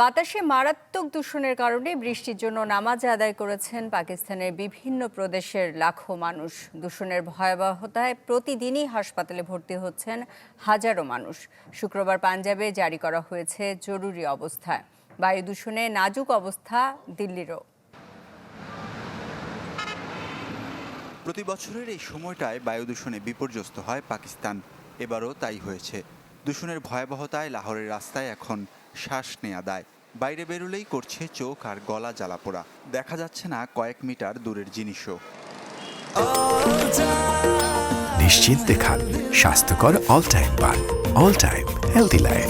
বাতাসে মারাত্মক দূষণের কারণে বৃষ্টির জন্য নামাজ আদায় করেছেন পাকিস্তানের বিভিন্ন প্রদেশের লাখো মানুষ। দূষণের ভয়াবহতায় প্রতিদিনই হাসপাতালে ভর্তি হচ্ছেন হাজারো মানুষ। শুক্রবার পাঞ্জাবে জারি করা হয়েছে জরুরি অবস্থা। বায়ু দূষণে নাজুক অবস্থা দিল্লিরও। প্রতি বছরের এই সময়টায় বায়ু দূষণে বিপর্যস্ত হয় পাকিস্তান। এবারও তাই হয়েছে। দূষণের ভয়াবহতায় লাহোরের রাস্তায় এখন শ্বাস নেয়া দায়। বাইরে বেরোলেই করছে চোখ আর গলা জ্বালাপোড়া দেখা যাচ্ছে না কয়েক মিটার দূরের জিনিসও। নিশ্চিন্তে খান। স্বাস্থ্যকর অল টাইম পান অল টাইম হেলদি লাইফ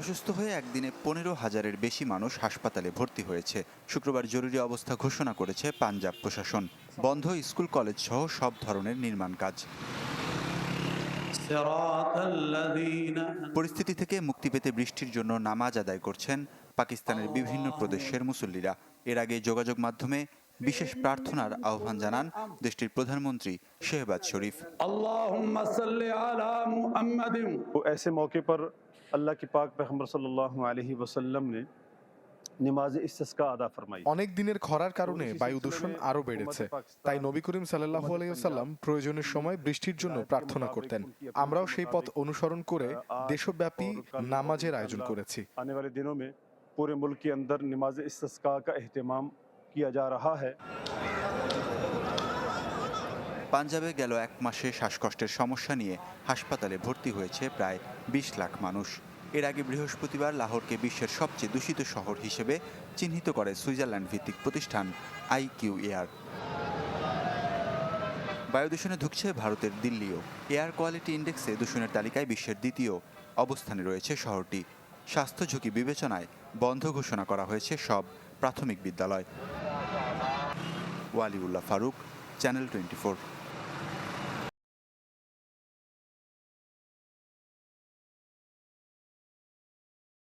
অসুস্থ হয়ে একদিনে পনেরো হাজারের বেশি মানুষ হাসপাতালে ভর্তি হয়েছে। শুক্রবার জরুরি অবস্থা ঘোষণা করেছে পাঞ্জাব প্রশাসন। বন্ধ স্কুল কলেজ সহ সব ধরনের নির্মাণ কাজ। পরিস্থিতি থেকে মুক্তি পেতে বৃষ্টির জন্য নামাজ আদায় করছেন পাকিস্তানের বিভিন্ন প্রদেশের মুসল্লিরা। এর আগে যোগাযোগ মাধ্যমে বিশেষ প্রার্থনার আহ্বান জানান দেশটির প্রধানমন্ত্রী শেহবাজ শরীফ। ऐसे मौके पर अल्लाह की पाक पैगम्बर सल्लल्लाहु अलैहि वसल्लम ने नमाज इस्तिस्का अदा फरमाई অনেক দিনের খরার কারণে বায়ু দূষণ আরও বেড়েছে তাই নবী করিম সাল্লাহ আলাইসাল্লাম প্রয়োজনের সময় বৃষ্টির জন্য প্রার্থনা করতেন আমরাও সেই পথ অনুসরণ করে দেশব্যাপী নামাজের আয়োজন করেছি आने वाले दिनों में पूरे मुल्क के अंदर नमाज इस्तिस्का का अहतमाम किया जा रहा है পাঞ্জাবে গেল এক মাসে শ্বাসকষ্টের সমস্যা নিয়ে হাসপাতালে ভর্তি হয়েছে প্রায় বিশ লাখ মানুষ এর আগে বৃহস্পতিবার লাহোরকে বিশ্বের সবচেয়ে দূষিত শহর হিসেবে চিহ্নিত করে সুইজারল্যান্ড ভিত্তিক প্রতিষ্ঠান আইকিউ এয়ার। বায়ু দূষণে ধুকছে ভারতের দিল্লিও। এয়ার কোয়ালিটি ইন্ডেক্সে দূষণের তালিকায় বিশ্বের দ্বিতীয় অবস্থানে রয়েছে শহরটি। স্বাস্থ্য ঝুঁকি বিবেচনায় বন্ধ ঘোষণা করা হয়েছে সব প্রাথমিক বিদ্যালয়। Waliullah Faruk, channel twenty